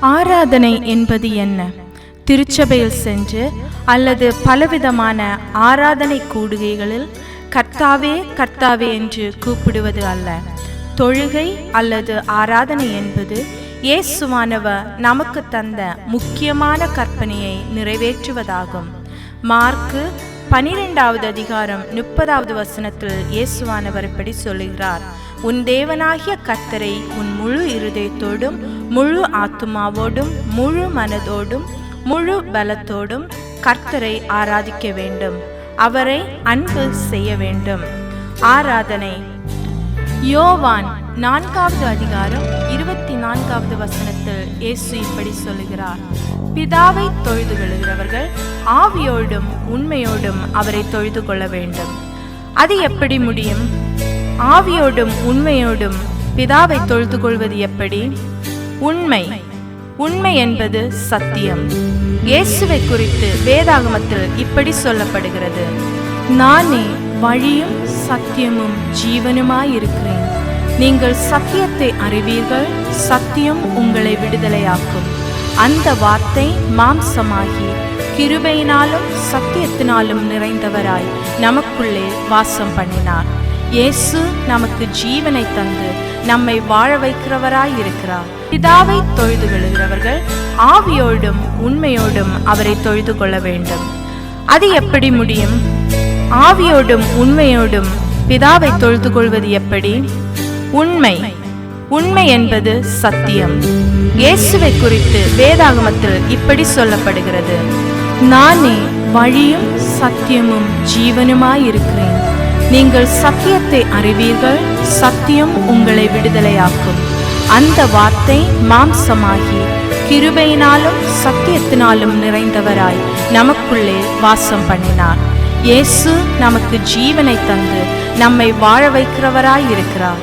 ஆராதனை என்பது என்ன? திருச்சபையில் சென்று அல்லது பலவிதமான ஆராதனை கூடுகைகளில் கர்த்தாவே கர்த்தாவே என்று கூப்பிடுவது அல்ல. தொழுகை அல்லது ஆராதனை என்பது இயேசுவானவர் நமக்கு தந்த முக்கியமான கற்பனையை நிறைவேற்றுவதாகும். மார்க்கு பனிரெண்டாவது அதிகாரம் முப்பதாவது வசனத்தில் இயேசுவானவர் இப்படி சொல்லுகிறார் உன் தேவனாகிய கர்த்தரை உன் முழு இருதயத்தோடும் முழு ஆத்துமாவோடும் முழு மனதோடும் முழு பலத்தோடும் கர்த்தரை ஆராதிக்க வேண்டும். அவரை அன்பு செய்ய வேண்டும். ஆராதனை யோவான் நான்காவது அதிகாரம் இருபத்தி நான்காவது வசனத்தில் இயேசு இப்படி சொல்லுகிறார். பிதாவை தொழுது கொள்கிறவர்கள் ஆவியோடும் உண்மையோடும் அவரை தொழுது கொள்ள வேண்டும். அது எப்படி முடியும்? ஆவியோடும் உண்மையோடும் பிதாவை தொழுது கொள்வது எப்படி? உண்மை. உண்மை என்பது சத்தியம். இயேசுவை குறித்து வேதாகமத்தில் இப்படி சொல்லப்படுகிறது. நானே வழியும் சத்தியமும் ஜீவனுமாயிருக்கிறேன். நீங்கள் சத்தியத்தை அறிவீர்கள் சத்தியம் உங்களை விடுதலையாக்கும். அந்த வார்த்தை மாம்சமாகி கிருபையினாலும் சத்தியத்தினாலும் நிறைந்தவராய் நமக்குள்ளே வாசம் பண்ணினார். இயேசு நமக்கு ஜீவனை தந்து நம்மை வாழ வைக்கிறவராய் இருக்கிறார். பிதாவை தொழுது கொள்கிறவர்கள் ஆவியோடும் உண்மையோடும் அவரை தொழுது கொள்ள வேண்டும். அது எப்படி முடியும்? ஆவியோடும் உண்மையோடும் பிதாவை தொழுது கொள்வது எப்படி? உண்மை. உண்மை என்பது சத்தியம். இயேசுவை குறித்து வேதாகமத்தில் இப்படி சொல்லப்படுகிறது. நானே வழியும் சத்தியமும் ஜீவனுமாயிருக்கிறேன் நீங்கள் சத்தியத்தை அறிவீர்கள் சத்தியம் உங்களை விடுதலையாக்கும். அந்த வார்த்தை மாம்சமாகி கிருபையினாலும் சத்தியத்தினாலும் நிறைந்தவராய் நமக்குள்ளே வாசம் பண்ணினார். இயேசு நமக்கு ஜீவனை தந்து நம்மை வாழ வைக்கிறவராய் இருக்கிறார்.